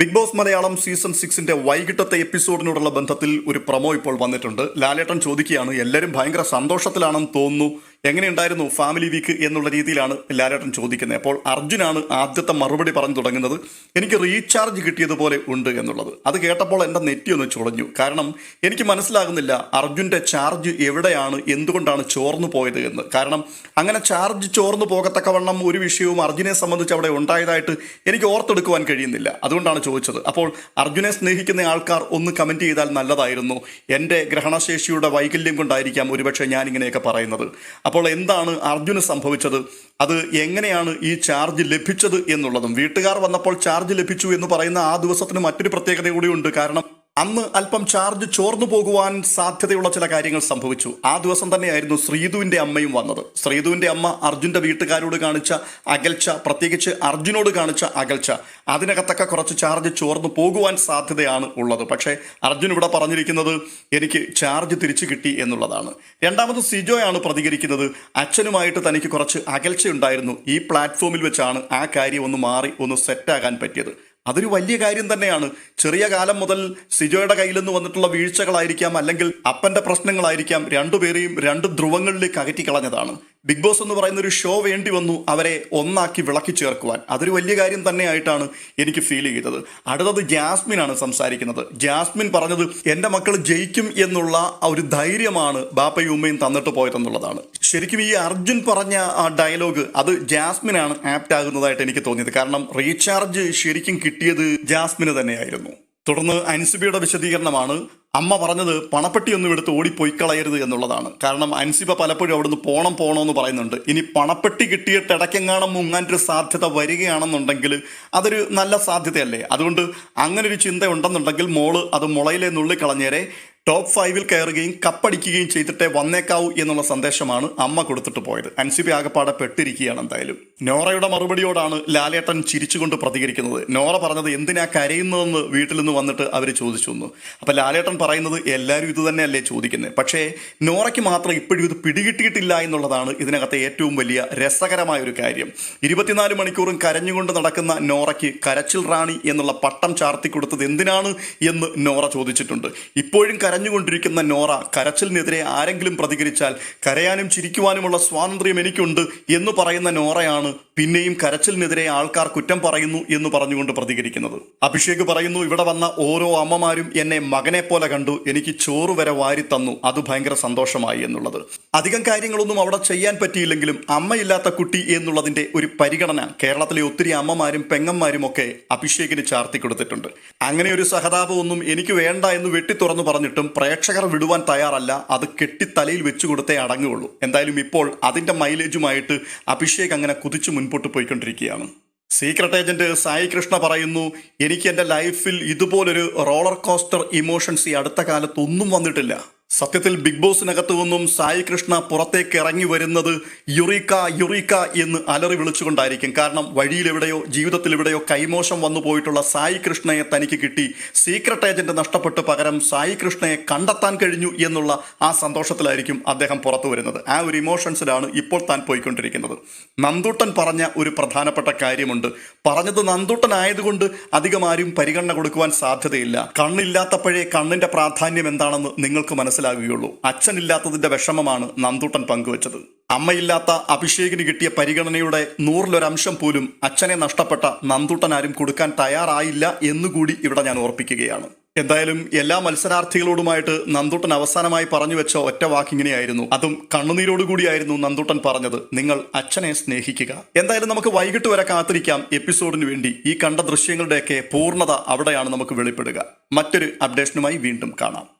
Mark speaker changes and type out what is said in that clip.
Speaker 1: Big boss Malayalam season സിക്സിന്റെ വൈകിട്ടത്തെ എപ്പിസോഡിനോടുള്ള ബന്ധത്തിൽ ഒരു പ്രൊമോ ഇപ്പോൾ വന്നിട്ടുണ്ട്. ലാലേട്ടൻ ചോദിക്കുകയാണ് എല്ലാവരും ഭയങ്കര സന്തോഷത്തിലാണെന്ന് തോന്നുന്നു. എങ്ങനെയുണ്ടായിരുന്നു ഫാമിലി വീക്ക് എന്നുള്ള രീതിയിലാണ് ലാലേട്ടൻ ചോദിക്കുന്നത്. അപ്പോൾ അർജുനാണ് ആദ്യത്തെ മറുപടി പറഞ്ഞു തുടങ്ങുന്നത്. എനിക്ക് റീചാർജ് കിട്ടിയതുപോലെ ഉണ്ട് എന്നുള്ളത്. അത് കേട്ടപ്പോൾ എന്റെ നെറ്റി ഒന്ന് ചുളഞ്ഞു. കാരണം എനിക്ക് മനസ്സിലാകുന്നില്ല അർജുന്റെ ചാർജ് എവിടെയാണ് എന്തുകൊണ്ടാണ് ചോർന്നു പോയത് എന്ന്. കാരണം അങ്ങനെ ചാർജ് ചോർന്നു പോകത്തക്കവണ്ണം ഒരു വിഷയവും അർജുനെ സംബന്ധിച്ച് അവിടെ ഉണ്ടായതായിട്ട് എനിക്ക് ഓർത്തെടുക്കുവാൻ കഴിയുന്നില്ല. അതുകൊണ്ടാണ് ചോദിച്ചത്. അപ്പോൾ അർജുനെ സ്നേഹിക്കുന്ന ആൾക്കാർ ഒന്ന് കമന്റ് ചെയ്താൽ നല്ലതായിരുന്നു. എന്റെ ഗ്രഹണശേഷിയുടെ വൈകല്യം കൊണ്ടായിരിക്കാം ഒരുപക്ഷെ ഞാനിങ്ങനെയൊക്കെ പറയുന്നത്. അപ്പോൾ എന്താണ് അർജുന് സംഭവിച്ചത്? അത് എങ്ങനെയാണ് ഈ ചാർജ് ലഭിച്ചത് എന്നുള്ളതും. വീട്ടുകാർ വന്നപ്പോൾ ചാർജ് ലഭിച്ചു എന്ന് പറയുന്ന ആ ദിവസത്തിന് മറ്റൊരു പ്രത്യേകത കൂടിയുണ്ട്. കാരണം അന്ന് അല്പം ചാർജ് ചോർന്നു പോകുവാൻ സാധ്യതയുള്ള ചില കാര്യങ്ങൾ സംഭവിച്ചു. ആ ദിവസം തന്നെയായിരുന്നു ശ്രീധുവിന്റെ അമ്മയും വന്നത്. ശ്രീധുവിന്റെ അമ്മ അർജുന്റെ വീട്ടുകാരോട് കാണിച്ച അകൽച്ച പ്രത്യേകിച്ച് അർജുനോട് കാണിച്ച അകൽച്ച. അതിനകത്തൊക്കെ കുറച്ച് ചാർജ് ചോർന്നു പോകുവാൻ സാധ്യതയാണ് ഉള്ളത്. പക്ഷേ അർജുൻ ഇവിടെ പറഞ്ഞിരിക്കുന്നത് എനിക്ക് ചാർജ് തിരിച്ചു കിട്ടി എന്നുള്ളതാണ്. രണ്ടാമത് സിജോയാണ് പ്രതികരിക്കുന്നത്. അച്ഛനുമായിട്ട് തനിക്ക് കുറച്ച് അകൽച്ചയുണ്ടായിരുന്നു. ഈ പ്ലാറ്റ്ഫോമിൽ വെച്ചാണ് ആ കാര്യം ഒന്ന് മാറി ഒന്ന് സെറ്റാകാൻ പറ്റിയത്. അതൊരു വലിയ കാര്യം തന്നെയാണ്. ചെറിയ കാലം മുതൽ സിജോയുടെ കയ്യിൽ നിന്ന് വന്നിട്ടുള്ള വീഴ്ചകളായിരിക്കാം അല്ലെങ്കിൽ അപ്പന്റെ പ്രശ്നങ്ങളായിരിക്കാം രണ്ടുപേരെയും രണ്ട് ധ്രുവങ്ങളിലേക്ക് അകറ്റി കളഞ്ഞതാണ്. ബിഗ് ബോസ് എന്ന് പറയുന്ന ഒരു ഷോ വേണ്ടി വന്നു അവരെ ഒന്നാക്കി വിളക്കി ചേർക്കുവാൻ. അതൊരു വലിയ കാര്യം തന്നെയായിട്ടാണ് എനിക്ക് ഫീൽ ചെയ്തത്. അടുത്തത് ജാസ്മിനാണ് സംസാരിക്കുന്നത്. ജാസ്മിൻ പറഞ്ഞത് എന്റെ മക്കൾ ജയിക്കും എന്നുള്ള ആ ഒരു ധൈര്യമാണ് ബാപ്പയും ഉമ്മയും തന്നിട്ട് പോയതെന്നുള്ളതാണ്. ശരിക്കും ഈ അർജുൻ പറഞ്ഞ ആ ഡയലോഗ് അത് ജാസ്മിനാണ് ആപ്റ്റ് ആകുന്നതായിട്ട് എനിക്ക് തോന്നിയത്. കാരണം റീചാർജ് ശരിക്കും കിട്ടിയത് ജാസ്മിന് തന്നെയായിരുന്നു. തുടർന്ന് അൻസിബിയുടെ വിശദീകരണമാണ് അമ്മ പറഞ്ഞത് പണപ്പെട്ടിയൊന്നും എടുത്ത് ഓടിപ്പോയി കളയരുത് എന്നുള്ളതാണ്. കാരണം അൻസിബ പലപ്പോഴും അവിടുന്ന് പോണം പോണമെന്ന് പറയുന്നുണ്ട്. ഇനി പണപ്പെട്ടി കിട്ടിയിട്ട് ഇടയ്ക്കെങ്ങാണം മുങ്ങാന്റെ സാധ്യത വരികയാണെന്നുണ്ടെങ്കിൽ അതൊരു നല്ല സാധ്യതയല്ലേ? അതുകൊണ്ട് അങ്ങനെ ഒരു ചിന്ത ഉണ്ടെന്നുണ്ടെങ്കിൽ മോൾ അത് മുളയിലെ നുള്ളിക്കളഞ്ഞേരെ. ടോപ്പ് ഫൈവിൽ കയറുകയും കപ്പടിക്കുകയും ചെയ്തിട്ടേ വന്നേക്കാവൂ എന്നുള്ള സന്ദേശമാണ് അമ്മ കൊടുത്തിട്ട് പോയത്. അൻസിബി ആകപ്പാടെ പെട്ടിരിക്കുകയാണ് എന്തായാലും. നോറയുടെ മറുപടിയോടാണ് ലാലേട്ടൻ ചിരിച്ചുകൊണ്ട് പ്രതികരിക്കുന്നത്. നോറ പറഞ്ഞത് എന്തിനാ കരയുന്നതെന്ന് വീട്ടിൽ നിന്ന് വന്നിട്ട് അവർ ചോദിച്ചു എന്ന്. അപ്പൊ ലാലേട്ടൻ പറയുന്നത് എല്ലാവരും ഇത് തന്നെയല്ലേ ചോദിക്കുന്നത് പക്ഷേ നോറയ്ക്ക് മാത്രം ഇപ്പോഴും ഇത് പിടികിട്ടിയിട്ടില്ല എന്നുള്ളതാണ് ഇതിനകത്തെ ഏറ്റവും വലിയ രസകരമായ ഒരു കാര്യം. ഇരുപത്തിനാല് മണിക്കൂറും കരഞ്ഞുകൊണ്ട് നടക്കുന്ന നോറയ്ക്ക് കരച്ചിൽ റാണി എന്നുള്ള പട്ടം ചാർത്തി കൊടുത്തത് എന്തിനാണ് എന്ന് നോറ ചോദിച്ചിട്ടുണ്ട്. ഇപ്പോഴും കരഞ്ഞുകൊണ്ടിരിക്കുന്ന നോറ കരച്ചിലിനെതിരെ ആരെങ്കിലും പ്രതികരിച്ചാൽ കരയാനും ചിരിക്കുവാനുമുള്ള സ്വാതന്ത്ര്യം എനിക്കുണ്ട് എന്ന് പറയുന്ന നോറയാണ് പിന്നെയും കരച്ചിലിനെതിരെ ആൾക്കാർ കുറ്റം പറയുന്നു എന്ന് പറഞ്ഞുകൊണ്ട് പ്രതികരിക്കുന്നത്. അഭിഷേക് പറയുന്നു ഇവിടെ വന്ന ഓരോ അമ്മമാരും എന്നെ മകനെ പോലെ കണ്ടു. എനിക്ക് ചോറ് വരെ വാരി തന്നു. അത് ഭയങ്കര സന്തോഷമായി എന്നുള്ളത്. അധികം കാര്യങ്ങളൊന്നും അവിടെ ചെയ്യാൻ പറ്റിയില്ലെങ്കിലും അമ്മയില്ലാത്ത കുട്ടി എന്നുള്ളതിന്റെ ഒരു പരിഗണന കേരളത്തിലെ ഒത്തിരി അമ്മമാരും പെങ്ങന്മാരും ഒക്കെ അഭിഷേകിന് ചാർത്തി കൊടുത്തിട്ടുണ്ട്. അങ്ങനെ ഒരു സഹതാപമൊന്നും എനിക്ക് വേണ്ട എന്ന് വെട്ടി തുറന്നു പറഞ്ഞിട്ടും പ്രേക്ഷകർ വിടുവാൻ തയ്യാറല്ല. അത് കെട്ടിത്തലയിൽ വെച്ചു കൊടുത്തേ അടങ്ങുകയുള്ളൂ. എന്തായാലും ഇപ്പോൾ അതിന്റെ മൈലേജുമായിട്ട് അഭിഷേക് അങ്ങനെ കുതിച്ചു മുൻപോട്ട് പോയിക്കൊണ്ടിരിക്കുകയാണ്. സീക്രട്ട് ഏജന്റ് സായി കൃഷ്ണ പറയുന്നു എനിക്ക് എന്റെ ലൈഫിൽ ഇതുപോലൊരു റോളർ കോസ്റ്റർ ഇമോഷൻസ് ഈ അടുത്ത കാലത്തൊന്നും വന്നിട്ടില്ല. സത്യത്തിൽ ബിഗ് ബോസിനകത്തു നിന്നും സായി കൃഷ്ണ പുറത്തേക്ക് ഇറങ്ങി വരുന്നത് യുറീക്ക യുറീക്ക എന്ന് അലറി വിളിച്ചുകൊണ്ടായിരിക്കും. കാരണം വഴിയിലെവിടെയോ ജീവിതത്തിലെവിടെയോ കൈമോശം വന്നു പോയിട്ടുള്ള സായി കൃഷ്ണയെ തനിക്ക് കിട്ടി. സീക്രട്ട് ഏജന്റ് നഷ്ടപ്പെട്ട് പകരം സായി കൃഷ്ണയെ കണ്ടെത്താൻ കഴിഞ്ഞു എന്നുള്ള ആ സന്തോഷത്തിലായിരിക്കും അദ്ദേഹം പുറത്തു വരുന്നത്. ആ ഒരു ഇമോഷൻസിലാണ് ഇപ്പോൾ താൻ പോയിക്കൊണ്ടിരിക്കുന്നത്. നന്ദൂട്ടൻ പറഞ്ഞ ഒരു പ്രധാനപ്പെട്ട കാര്യമുണ്ട്. പറഞ്ഞത് നന്ദൂട്ടൻ ആയതുകൊണ്ട് അധികം ആരും പരിഗണന കൊടുക്കുവാൻ സാധ്യതയില്ല. കണ്ണില്ലാത്തപ്പോഴേ കണ്ണിന്റെ പ്രാധാന്യം എന്താണെന്ന് നിങ്ങൾക്ക് മനസ്സിലാകുകയുള്ളൂ. അച്ഛനില്ലാത്തതിന്റെ വിഷമമാണ് നന്ദൂട്ടൻ പങ്കുവച്ചത്. അമ്മയില്ലാത്ത അഭിഷേകിന് കിട്ടിയ പരിഗണനയുടെ നൂറിലൊരംശം പോലും അച്ഛനെ നഷ്ടപ്പെട്ട നന്ദൂട്ടൻ ആരും കൊടുക്കാൻ തയ്യാറായില്ല എന്നുകൂടി ഇവിടെ ഞാൻ ഓർപ്പിക്കുകയാണ്. എന്തായാലും എല്ലാ മത്സരാർത്ഥികളോടുമായിട്ട് നന്ദൂട്ടൻ അവസാനമായി പറഞ്ഞു വെച്ച ഒറ്റ വാക്കിങ്ങനെയായിരുന്നു. അതും കണ്ണുനീരോടുകൂടിയായിരുന്നു നന്ദൂട്ടൻ പറഞ്ഞത് നിങ്ങൾ അച്ഛനെ സ്നേഹിക്കുക. എന്തായാലും നമുക്ക് വൈകിട്ട് വരെ കാത്തിരിക്കാം എപ്പിസോഡിന് വേണ്ടി. ഈ കണ്ട ദൃശ്യങ്ങളുടെയൊക്കെ പൂർണത അവിടെയാണ് നമുക്ക് വെളിപ്പെടുക. മറ്റൊരു അപ്ഡേഷനുമായി വീണ്ടും കാണാം.